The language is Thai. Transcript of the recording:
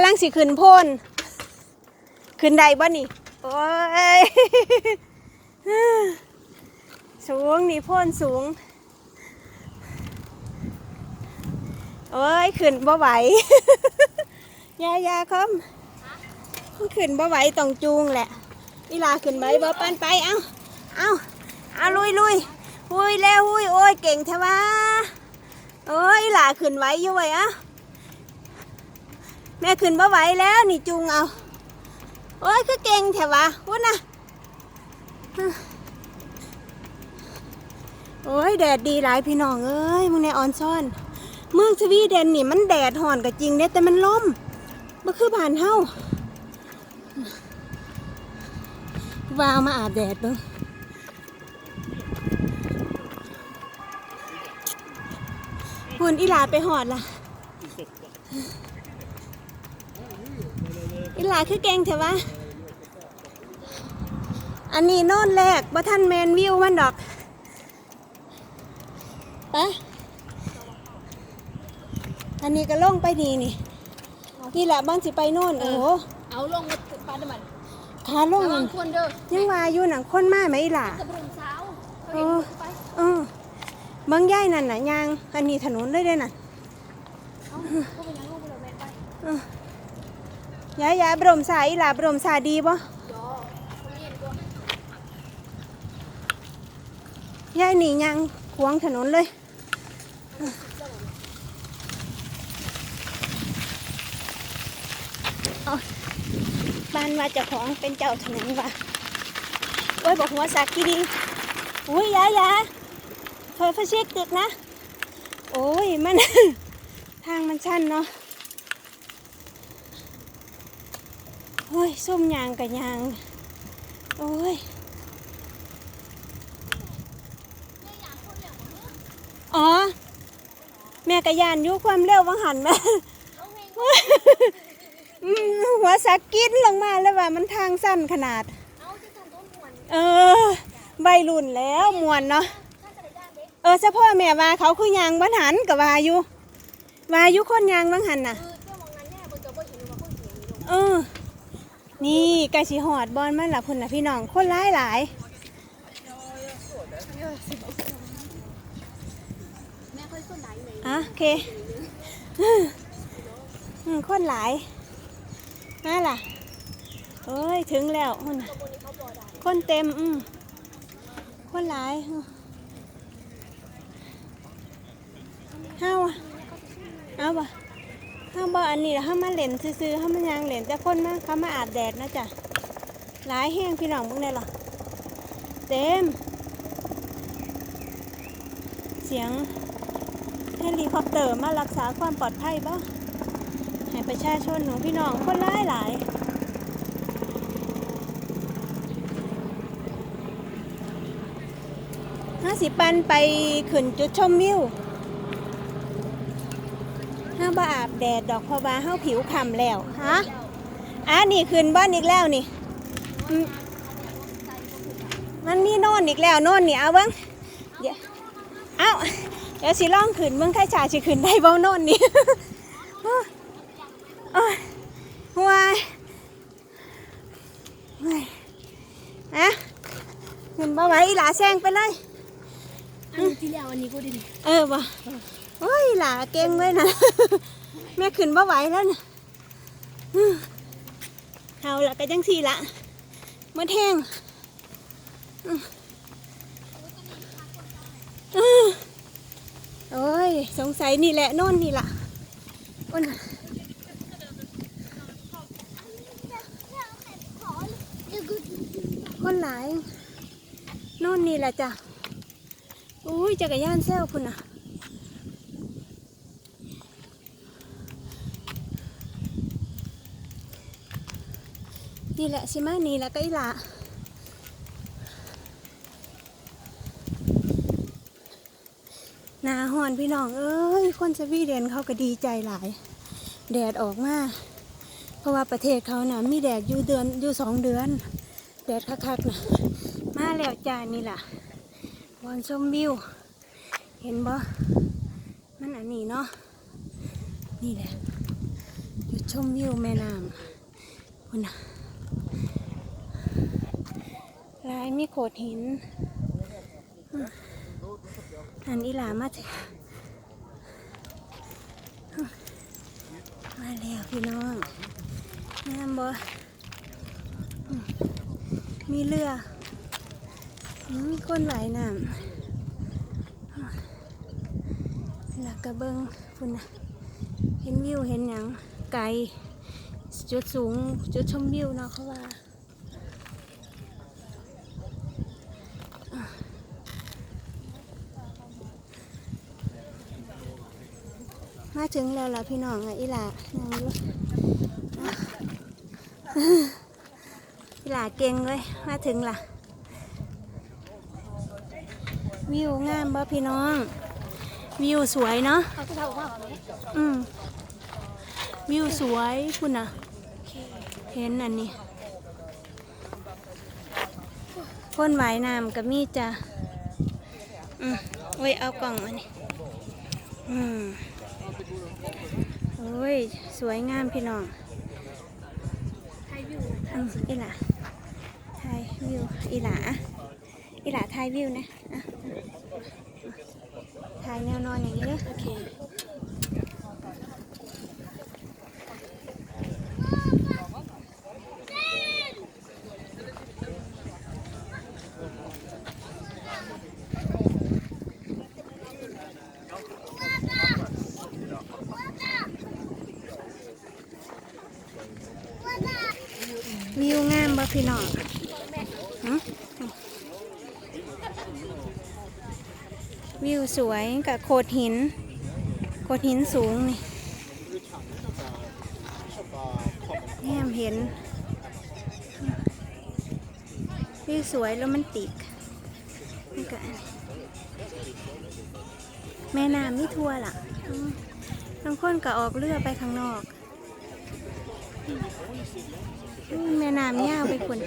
ำลังสิขึ้นพ่นขึ้นได้บ่นี่ โอ้ย สูงนี่พ่นสูง โอ้ย ขึ้นบ่ไหวยายาคอมขึ้นบ่ไหวต้องจูงแหละอีลาขึ้นไหวบ่ปันไป เอ้า เอ้า เอาลุยลุยหุยแล้วหุยโอ้ยเก่งแท้วะโอ้ยอีหลาขึ้นไหวอยู่ไว้อะ แม่ขึ้นบ่ไหวแล้วนี่จูงเอา โอ้ยคือเก่งแท้วะวุ้นนะโอ้ยแดดดีหลายพี่น้องเอ้ยมึงในออนซ่อน เมืองสวีเดนนี่มันแดดห่อนก็จริงเด้แต่มันลมมันคือผ่านเฮาวาวมาอาบแดดเบิ่งหุ่นอีหลาไปหอดล่ะ อีหลาคือเก่งเถอะวะ อันนี้โน่นแรกบ่ท่านแมนวิวมันดอกไปะอันนี้ก็ล่องไปนี่นี่นี่แหละบ้านสิไปโน่น โอ้โหเอาลงมาปลาดมันขาล่องระวันั่งนคนเด้อยังว่าอยู่หนังคนมาไหมอีหล่ะกระเบื้องเช้าเขาเอเห็นอไปเออเบิ่งย่ายนั่นน่ะยาง อันนี้ถนนเลยเด้อน่ะเอาเขาไป ยายยายบรมสาอีหล่ะบรมสาดีบ่ยายนตัวยายหนียางขวงถนนเลยบ้านว่าจ้าของเป็นเจ้าถนนว่ะโอ้ยบอกหัวสักกี่ดีอุ้ยยายยายเฟอร์ฟชิกตึกนะ โอ้ยมัน ทางมันชันเนาะ โอ้ยส้มยางกับยาง โอ้ย อ๋อ แม่กะยานยู่ความเร็ววังหันม่อืมหัวสักกินลงมาแล้วว่ามันทางสั้นขนาด เออใบรุ่นแล้วมวนเนาะ เออเฉพาะแม่ว่าเขาคือยางบันหันกับวาอยู่วายู่คนยางบังหันน่ะ เออ นี่ไก่สีหอดบอลมันละพุ่นนะพี่น้อง คนร้ายหลายแม่ค่อยคนไหนไหนอะโอเคอืมคนหลายน่าล่ะเอ้ย ถึงแล้วพุ่นน่ะบนนี้เขาบ่ได้คนเต็ม อืมคนหลายอืมเฮาอะเอาบ่ เฮาบ่อันนี้ล่ะเฮามาเล่นซื่อๆเฮามายังเล่นแต่คนมาเขามาอาบแดดนะจ๊ะหลายแห้งพี่น้องพวกนี้หรอเต็ม เสียงเฮลิคอปเตอร์มารักษาความปลอดภัยบ่ให้ประชาชนของพี่น้องคนหลายหลายห้าสิปันไปขึ้นจุดชมวิว บ่อาบแดดดอกเพราะว่าห้าผิวคล้ำแล้วฮะอะนี่ขึ้นบ้านอีกแล้วนี่อืมมันมีโน่นอีกแล้วโน่นนี่เอาเบิ้งเดี๋ยวเอาเดี๋ยวสิล่องขึ้นเบิ้งใครจ่าสิขึ้นได้บ่โน่นนี่โอ้ยห่วยห่วยอะขึ้นบ่ไหวอีหลาแซงไปเลยอันที่แล้วอันนี้ก็ได้ดิเออบ่ โอ้ยหลาเก่งเลยนะแม่ขึ้นบ่ไหวแล้วนะเอาละก็จังสี่ละมาแทงอื้ออื้อโอ้ย สงสัยนี่แหละโน่นนี่ละอ้นน่ะคนหลายโน่นนี่แหละจ้ะอุ้ยจักรยานเซลคุณน่ะ นี่แหละสิมานี่แหละก็อีละนาหอนพี่น้อง เอ้ย คนสวีเดนเขาก็ดีใจหลาย แดดออกมาเพราะว่าประเทศเขานะ่ะมีแดดอยู่เดือนอยู่สองเดือน แดดคักๆนะมาแล้วจ้านี่ล่ะวันชมวิว เห็นบ่มันอันนี้เนาะนี่แหละจุดชมวิวแม่น้ำคุณนะ ลายมีโขดหิน อันอีหลามาถึงมาแล้วพี่น้องงามบ่มมีเรือมีคนไหลายน้ำหลักกระเบิงคุณนะเห็นวิวเห็นอย่างไกลจุดสูงจุดชมวิวเนาะเขาว่า มาถึงแล้วล่ะพี่น้องอะอีหล่านั่งอยู่อะอีหล่าเก่งเลยมาถึงล่ะ วิวงามบ่พี่น้อง วิวสวยเนาะอืมวิวสวยคุณนะเห็นอันนี้พ่นหวายน้ำกับมีจ้ะอืมโอ้ยเอากล่องมานี่อืม อ้ย สวยงามพี่น้องไทยวิวอืมอีหล่าไทยวิวอีหล่าอีหล่าไทยวิวนะอะถ่ายแนวนอนอย่างนี้เด้อโอเค วิวงามบ่พี่น้องวิวสวยกับโขดหิน โขดหินสูงนี่แง่มเห็น วิวสวยโรแมนติกนี่ก็แม่น้ำนี่ทั่วล่ะบางคนก็ออกเรือไปข้างนอก แม่น้ำยาวไปคน